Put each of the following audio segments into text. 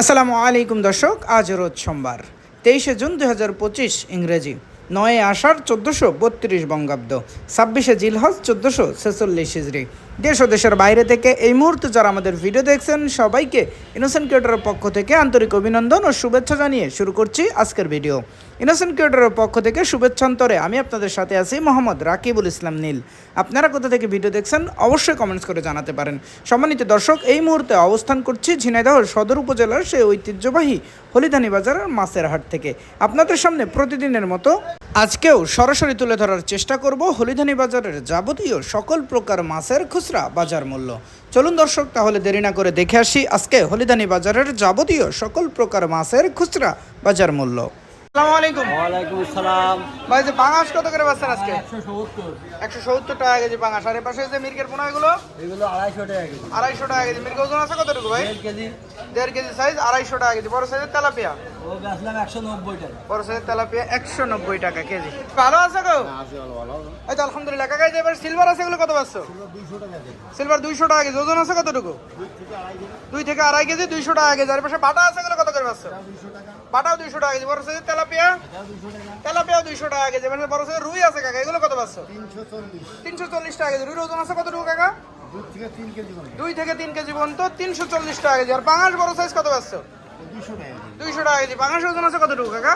আসসালামু আলাইকুম দর্শক, আজ রোজ সোমবার, তেইশে জুন দুই হাজার পঁচিশ, ইংরেজি। নয় আষাঢ় চোদ্দোশো বত্রিশ বঙ্গাব্দ, ছাব্বিশে জিলহজ চোদ্দোশো ছেচল্লিশ হিজড়ি দেশ ও দেশের বাইরে থেকে এই মুহূর্তে যারা আমাদের ভিডিও দেখছেন, সবাইকে ইনোসেন্ট ক্রিয়েটরের পক্ষ থেকে আন্তরিক অভিনন্দন ও শুভেচ্ছা জানিয়ে শুরু করছি আজকের ভিডিও ইনোসেন্ট ক্রিয়েটরের পক্ষ থেকে শুভেচ্ছান্তরে আমি আপনাদের সাথে আছি মোহাম্মদ রাকিবুল ইসলাম নীল। আপনারা কোথা থেকে ভিডিও দেখছেন, অবশ্যই কমেন্টস করে জানাতে পারেন। সম্মানিত দর্শক, এই মুহূর্তে অবস্থান করছি ঝিনাইদহ সদর উপজেলার সেই ঐতিহ্যবাহী হলিধানি বাজারের মাছের হাট থেকে। আপনাদের সামনে প্রতিদিনের মতো আজকেও সরাসরি তুলে ধরার চেষ্টা করব হলিধানি বাজারের যাবতীয় সকল প্রকার মাছের খুচরা বাজার মূল্য। চলুন দর্শক তাহলে দেরি না করে দেখে আসি আজকে হলিধানি বাজারের যাবতীয় সকল প্রকার মাছের খুচরা বাজার মূল্য। আসসালামু আলাইকুম। ওয়ালাইকুম আসসালাম। ভাই যে পাঙাশ কত করে আজকে? টাকা কেজি পাঙাশ। আর পাশে যে মির্গের পোনা এগুলো? টাকা কেজি। আড়াইশো টাকা কেজি। মির্গের ওজন আছে কতটুকু ভাই? কেজি। কেজি সাইজ আড়াইশো টাকা কেজি। বড় সাইজের তেলাপিয়া? ও বেচলাম একশো নব্বই টাকা। বড় তেলাপিয়া একশো নব্বই টাকা কেজি। ভালো আছে গো? এই তো আলহামদুলিল্লাহ। কাকা যে এবার সিলভার আছে এগুলো কত পাচ্ছ? সিলভার দুইশো টাকা কেজি। ওজন আছে কতটুকু? দুই থেকে আড়াই কেজি। দুইশো টাকা কেজি। আর পাশে বাটা আছে এগুলো কত করে পাচ্ছ? বাটাও দুইশো টাকা কেজি। বড় সাইজের তেলাপিয়া তেলাপিয়াও দুইশো টাকা কেজি। মানে বড় সাইজের রুই আছে কাকা এগুলো কত পাচ্ছ? তিনশো চল্লিশ। টাকা কেজি। রুইর ওজন আছে কতটুকু কাকা? দুই থেকে তিন কেজি পর্যন্ত তিনশো চল্লিশ টাকা কেজি। আর পাঙাশ বড় সাইজ কত পাচ্ছ? দুইশো টাকা কেজি। পাঙাশ ওজন আছে কতটুকু কাকা?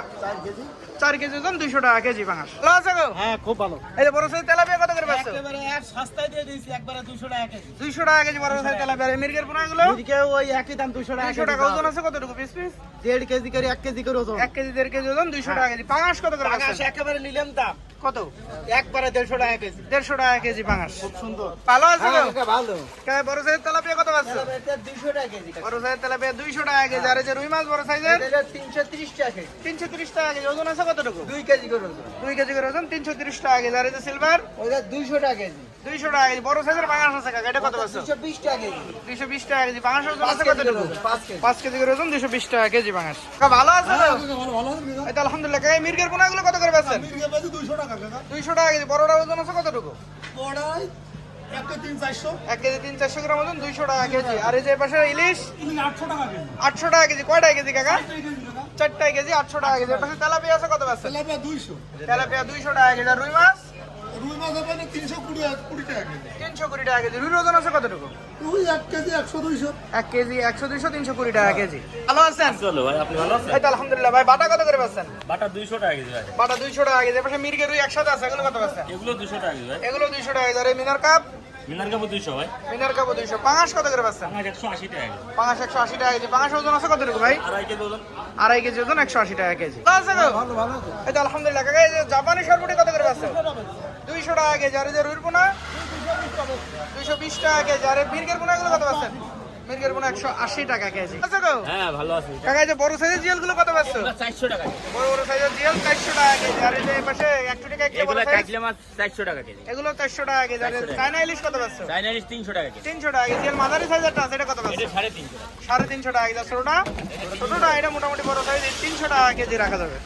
চার কেজি। ওজন দুইশো টাকা কেজি পাঙাশ। ভালো আছে গো? হ্যাঁ খুব ভালো। এই যে বড় সাইজ তেলাপিয়া কত করে পাচ্ছ একেবারে এক সস্তায় দিয়ে দিয়েছি একবারে দুশো টাকা কেজি। দুইশো টাকা কেজি বড় সাইজ তেলাপিয়া। আর মির্গের পোনা এগুলো? ওই একই দাম দুশো টাকা দুইশো টাকা ওজন আছে কতটুকু পিস পিস? দেড় কেজি করে এক কেজি করে ওজন। এক কেজি দেড় কেজি ওজন দুইশো টাকা কেজি। পাঙাশ কত করে পাঙাশ একেবারে নিলাম দাম। কত? একবারে দেড়শো টাকা কেজি। দেড়শো টাকা কেজি পাঙাশ। খুব সুন্দর। ভালো আছে হ্যাঁ, ভালো। বড় সাইজ তেলাপিয়া কত পাচ্ছ এটা টাকা কেজি বড় সাইজ তেলাপিয়া দুইশো টাকা কেজি। আর যে রুই মাছ বড় সাইজের? এটা তিনশো ত্রিশ টাকা কেজি। তিনশো তিরিশ টাকা কেজি। ওজন আছে কতটুকু? দুই কেজি করে ওজন। দুই কেজি করে ওজন তিনশো তিরিশ টাকা কেজি। আর এই যে সিলভার ওটা দুইশো টাকা কেজি। দুইশো টাকা কেজি। বড় সাইজের আছে কাকা এটা কত টাকা কেজি। দুইশো বিশ টাকা কেজি। ওজন আছে কতটুকু? ওজন, পাঁচ কেজি। করে ওজন টাকা কেজি কাকা ভালো আছে তো? এই তো আলহামদুলিল্লাহ। কাকা মির্গের পোনা গুলো কত করে দুইশো টাকা কেজি। বড়টা ওজন আছে কতটুকু? এক কেজি তিন চারশো। গ্রাম ওজন দুইশো টাকা কেজি। আর এই যে পাশে ইলিশ? আটশো টাকা কেজি। কয়টায় কেজি। কাকা? চারটায় কেজি আটশো টাকা কেজি। পাশে তেলাপিয়া আছে কত পাচ্ছেন তেলাপিয়া দুইশো টাকা কেজি। আর রুই মাছ? তিনশো কুড়ি টাকা কেজি। রুইর ওজন আছে কতটুকু? এক কেজি একশো দুইশো। তিনশো কুড়ি টাকা কেজি। ভালো আছেন? চলো ভাই আপনি ভালো আছেন? এই তো আলহামদুলিল্লাহ ভাই বাটা কত করে পাচ্ছেন? বাটা দুইশো টাকা কেজি ভাই। বাটা দুইশো টাকা কেজি এর পাশে রুই একসাথে আছে এগুলো কত পাচ্ছেন? এগুলো দুশো টাকা কেজি ভাই। এগুলো দুইশো টাকা কেজি। আর এই মিনার কাপ? মিনার কাপড় দুইশো ভাই। মিনার কাপও দুইশো। পাঙাশ কত করে পাচ্ছেন? একশো আশি টাকা কেজি। পাঙাশ একশো আশি টাকা কেজি। পাঙাশ ওজন আছে কতটুকু ভাই? আড়াই কেজি ওজন। আড়াই কেজি ওজন একশো আশি টাকা কেজি। ভালো আছে এই তো আলহামদুলিল্লাহ কাকা এই যে জাপানি সরপুটি কত করে পাচ্ছেন? দুইশো টাকা কেজি আর এই যে রুইর পোনা দুইশো বিশ টাকা কেজি আর এই মির্গের পোনা গুলো কত পাচ্ছেন? মির্গের পোনা একশো আশি টাকা কেজি। আছে গো। হ্যাঁ ভালো আছি। কাকা এই যে বড় সাইজের জিয়ালগুলো কত পাচ্ছ? চারশো টাকা বড় বড় সাইজের জিয়াল চারশো টাকা কেজি আর এই যে পাশে একশো টাকা বড় এগুলো কাটলে মাছ চারশো টাকা কেজি। এগুলো চারশো টাকা কেজি আর 400 টাকা। চায়না ইলিশ কত পাচ্ছ? চাইনা ইলিশ তিনশো টাকা কেজি। তিনশো টাকা কেজি আর মাঝারি সাইজেরটা আছে এটা কত পাচ্ছ? সাড়ে তিনশো সাড়ে তিনশো টাকা কেজি ছোটটা? ছোটটা এটা মোটামুটি বড় সাইজ তিনশো টাকা কেজি রাখা যাবে।